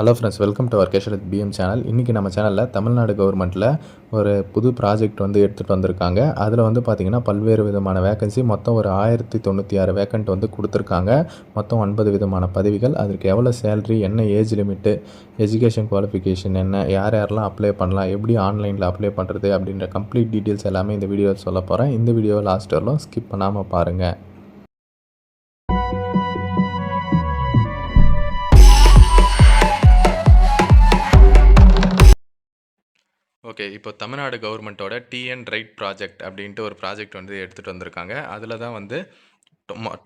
Hello friends welcome to our கேஷரத் PM channel இன்றைக்கி நம்ம சேனலில் தமிழ்நாடு கவர்மெண்ட்டில் ஒரு புது ப்ராஜெக்ட் வந்து எடுத்துகிட்டு வந்திருக்காங்க. அதில் வந்து பார்த்திங்கன்னா பல்வேறு விதமான வேகன்சி மொத்தம் ஒரு ஆயிரத்தி தொண்ணூற்றி ஆறு வேக்கண்ட் வந்து கொடுத்துருக்காங்க. மொத்தம் ஒன்பது விதமான பதவிகள். அதற்கு எவ்வளோ சேலரி என்ன ஏஜ் லிமிட்டு எஜுகேஷன் குவாலிஃபிகேஷன் என்ன யார் யாரெல்லாம் அப்ளை பண்ணலாம் எப்படி ஆன்லைனில் அப்ளை பண்ணுறது அப்படின்ற கம்ப்ளீட் டீட்டெயில்ஸ் எல்லாமே இந்த வீடியோவில் சொல்ல போகிறேன் இந்த வீடியோவை லாஸ்ட் வரலாம் ஸ்கிப் பண்ணாமல் பாருங்கள் ஓகே இப்போ தமிழ்நாடு கவர்மெண்ட்டோட டிஎன் ரைட் ப்ராஜெக்ட் அப்படின்ட்டு ஒரு ப்ராஜெக்ட் வந்து எடுத்துகிட்டு வந்திருக்காங்க. அதில் தான் வந்து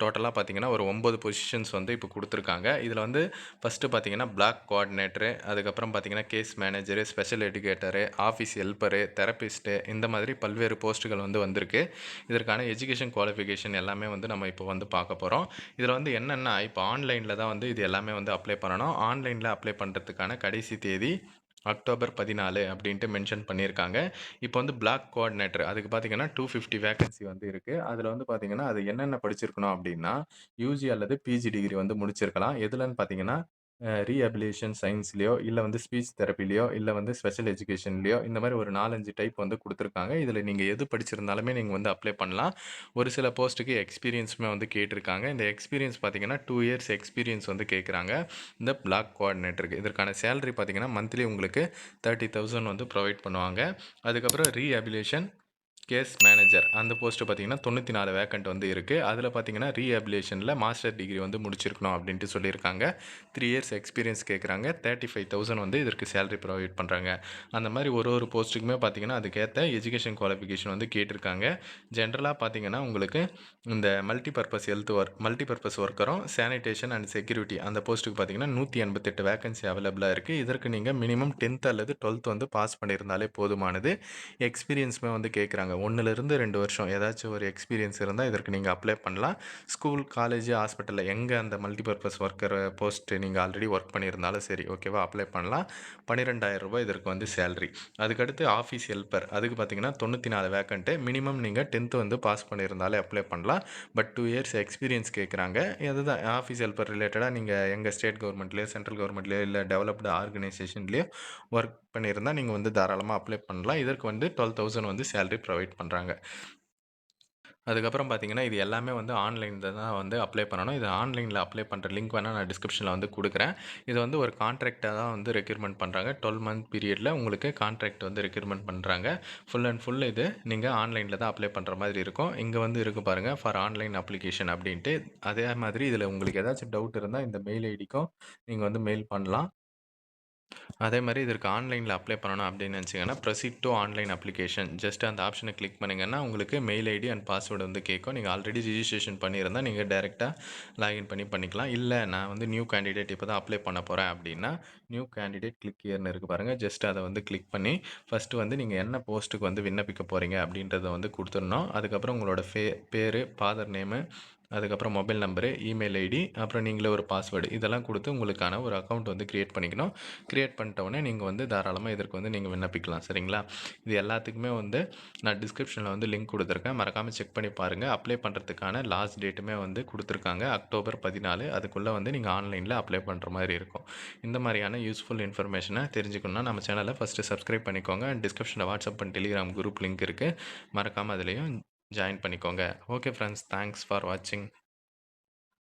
டோட்டலாக பார்த்தீங்கன்னா ஒரு ஒம்பது பொசிஷன்ஸ் வந்து இப்போ கொடுத்துருக்காங்க. இதில் வந்து ஃபஸ்ட்டு பார்த்தீங்கன்னா பிளாக் கோஆர்டினேட்டரு அதுக்கப்புறம் பார்த்தீங்கன்னா case manager special educator office helper therapist இந்த மாதிரி பல்வேறு போஸ்ட்டுகள் வந்து வந்திருக்கு. இதற்கான எஜுகேஷன் குவாலிஃபிகேஷன் எல்லாமே வந்து நம்ம இப்போ வந்து பார்க்க போகிறோம் இதில் வந்து என்னென்னா இப்போ ஆன்லைனில் தான் வந்து இது எல்லாமே வந்து அப்ளை பண்ணணும். ஆன்லைனில் அப்ளை பண்ணுறதுக்கான கடைசி தேதி அக்டோபர் பதினாலு அப்படின்ட்டு மென்ஷன் பண்ணியிருக்காங்க. இப்போ வந்து பிளாக் கோஆர்டினேட்டர் அதுக்கு பார்த்தீங்கன்னா டூ ஃபிஃப்டி வேகன்சி வந்து இருக்குது அதில் வந்து பார்த்தீங்கன்னா அது என்னென்ன படிச்சிருக்கணும் அப்படின்னா யூஜி அல்லது பிஜி டிகிரி வந்து முடிச்சிருக்கலாம். எதுலன்னு பார்த்தீங்கன்னா ரீஹபிலியேஷன் சயின்ஸ்லேயோ இல்லை வந்து ஸ்பீச் தெரப்பிலையோ இல்லை வந்து ஸ்பெஷல் எஜுகேஷன்லையோ இந்த மாதிரி ஒரு நாலஞ்சு டைப் வந்து கொடுத்துருக்காங்க. இதில் நீங்கள் எது படிச்சிருந்தாலுமே நீங்கள் வந்து அப்ளை பண்ணலாம். ஒரு சில போஸ்ட்டுக்கு எக்ஸ்பீரியன்ஸுமே வந்து கேட்டிருக்காங்க. இந்த எக்ஸ்பீரியன்ஸ் பார்த்தீங்கன்னா டூ இயர்ஸ் எக்ஸ்பீரியன்ஸ் வந்து கேட்குறாங்க. இந்த பிளாக் கோஆர்டினேட்டருக்கு இதற்கான சேலரி பார்த்தீங்கன்னா மந்த்லி உங்களுக்கு தேர்ட்டி தௌசண்ட் வந்து ப்ரொவைட் பண்ணுவாங்க. அதுக்கப்புறம் ரீஹபிலேஷன் கேஸ் மேனேஜர் அந்த போஸ்ட்டு பார்த்தீங்கன்னா தொண்ணூற்றி நாலு வேக்கண்ட் வந்து இருக்குது அதில் பார்த்தீங்கன்னா ரீஹபிலேஷனில் மாஸ்டர் டிகிரி வந்து முடிச்சிருக்கணும் அப்படின்ட்டு சொல்லியிருக்காங்க. த்ரீ இயர்ஸ் எக்ஸ்பீரியன்ஸ் கேட்குறாங்க தேர்ட்டி ஃபைவ் தௌசண்ட் வந்து இதற்கு சேலரி ப்ரொவைட் பண்ணுறாங்க அந்த மாதிரி ஒரு ஒரு போஸ்ட்டுக்குமே பார்த்தீங்கன்னா அதுக்கேற்ற எஜுகேஷன் குவாலிஃபிகேஷன் வந்து கேட்டிருக்காங்க. ஜென்ரலாக பார்த்தீங்கன்னா உங்களுக்கு இந்த multi purpose health work multi purpose ஒர்க்கரும் sanitation and security அந்த போஸ்ட்டுக்கு பார்த்தீங்கன்னா நூற்றி எண்பத்தெட்டு வேகன்சி அவைலபிளாக இருக்குது இதற்கு நீங்கள் மினிமம் டென்த் அல்லது டுவெல்த் வந்து பாஸ் பண்ணியிருந்தாலே போதுமானது. எக்ஸ்பீரியன்ஸுமே வந்து கேட்குறாங்க ஒன்றுலேருந்து ரெண்டு வருஷம் ஏதாச்சும் ஒரு எக்ஸ்பீரியன்ஸ் இருந்தால் இதற்கு நீங்கள் அப்ளை பண்ணலாம். ஸ்கூல் காலேஜ் ஹாஸ்பிட்டலில் எங்கே அந்த மல்டிபர்பஸ் ஒர்க்கர் போஸ்ட்டு நீங்கள் ஆல்ரெடி ஒர்க் பண்ணியிருந்தாலும் சரி ஓகேவா அப்ளை பண்ணலாம். பன்னிரெண்டாயிரம் ரூபாய் இதற்கு வந்து சேலரி அதுக்கடுத்து ஆஃபீஸ் ஹெல்ப்பர் அதுக்கு பார்த்தீங்கன்னா தொண்ணூற்றி நாலு வேக்கண்ட்டு மினிமம் நீங்கள் டென்த்து வந்து பாஸ் பண்ணியிருந்தாலே அப்ளை பண்ணலாம். பட் டூ இயர்ஸ் எக்ஸ்பீரியன்ஸ் கேட்குறாங்க அதுதான் ஆஃபீஸ் ஹெல்ப்பர் ரிலேட்டடாக நீங்கள் எங்கள் ஸ்டேட் கவர்மெண்ட்லேயோ சென்ட்ரல் கவர்மெண்ட்லேயோ இல்லை டெவலப்டு ஆர்கனைசேஷன்லேயோ ஒர்க் பண்ணியிருந்தால் நீங்கள் வந்து தாராளமாக அப்ளை பண்ணலாம். இதற்கு வந்து டுவெல் தௌசண்ட் வந்து சேலரி ப்ரொவைட் பண்ணுறாங்க அதுக்கப்புறம் பார்த்தீங்கன்னா இது எல்லாமே வந்து ஆன்லைனில் தான் வந்து அப்ளை பண்ணணும். இது ஆன்லைனில் அப்ளை பண்ணுற லிங்க் வேணால் நான் டிஸ்கிரிப்ஷனில் வந்து கொடுக்குறேன். இது வந்து ஒரு கான்ட்ராக்டாக தான் வந்து ரெக்யூர்மெண்ட் பண்ணுறாங்க டுவெல் மந்த் பீரியடில் உங்களுக்கு கான்ட்ராக்ட் வந்து ரெக்யூர்மெண்ட் பண்ணுறாங்க ஃபுல் அண்ட் ஃபுல் இது நீங்கள் ஆன்லைனில் தான் அப்ளை பண்ணுற மாதிரி இருக்கும். இங்கே வந்து இருக்குது பாருங்கள் ஃபார் ஆன்லைன் அப்ளிகேஷன் அப்படின்ட்டு. அதே மாதிரி இதில் உங்களுக்கு ஏதாச்சும் டவுட் இருந்தால் இந்த மெயில் ஐடிக்கும் நீங்கள் வந்து மெயில் பண்ணலாம். அதே மாதிரி இதற்கு ஆன்லைனில் அப்ளை பண்ணணும் அப்படின்னு நினச்சிங்கன்னா proceed to online application just அந்த ஆப்ஷனை கிளிக் பண்ணிங்கன்னா உங்களுக்கு மெயில் ஐடி அண்ட் பாஸ்வேர்டு வந்து கேட்கும். நீங்கள் ஆல்ரெடி ரிஜிஸ்ட்ரேஷன் பண்ணியிருந்தால் நீங்கள் டேரெக்டாக லாகின் பண்ணி பண்ணிக்கலாம். இல்லை நான் வந்து நியூ கேண்டிடேட் இப்போ தான் அப்ளை பண்ண போகிறேன் அப்படின்னா நியூ கேண்டிடேட் கிளிக் இயர்னு இருக்குது பாருங்கள் ஜஸ்ட் அதை வந்து கிளிக் பண்ணி ஃபஸ்ட்டு வந்து நீங்கள் என்ன போஸ்ட்டுக்கு வந்து விண்ணப்பிக்க போகிறீங்க அப்படின்றத வந்து கொடுத்துடணும். அதுக்கப்புறம் உங்களோட ஃபே பேர் ஃபாதர் நேமு அதுக்கப்புறம் மொபைல் நம்பரு இமெயில் ஐடி அப்புறம் நீங்களே ஒரு பாஸ்வேர்டு இதெல்லாம் கொடுத்து உங்களுக்கான ஒரு அக்கௌண்ட் வந்து க்ரியேட் பண்ணிக்கணும். க்ரியேட் பண்ணிட்டோடனே நீங்கள் வந்து தாராளமாக இதற்கு வந்து நீங்கள் விண்ணப்பிக்கலாம் சரிங்களா? இது எல்லாத்துக்குமே வந்து நான் டிஸ்கிரிப்ஷனில் வந்து லிங்க் கொடுத்துருக்கேன். மறக்காமல் செக் பண்ணி பாருங்கள் அப்ளை பண்ணுறதுக்கான லாஸ்ட் டேட்டுமே வந்து கொடுத்துருக்காங்க. அக்டோபர் பதினாலு. அதுக்குள்ளே வந்து நீங்கள் ஆன்லைனில் அப்ளை பண்ணுற மாதிரி இருக்கும். இந்த மாதிரியான யூஸ்ஃபுல் இன்ஃபர்மேஷனை தெரிஞ்சுக்கணும்னா நம்ம சேனலை ஃபஸ்ட்டு சப்ஸ்கிரைப் பண்ணிக்கோங்க. டிஸ்கிரிப்ஷனில் WhatsApp and Telegram group link இருக்குது மறக்காமல் அதுலேயும் ஜாயின் பண்ணிக்கோங்க. ஓகே ஃப்ரெண்ட்ஸ் தேங்க்ஸ் ஃபார் வாட்சிங்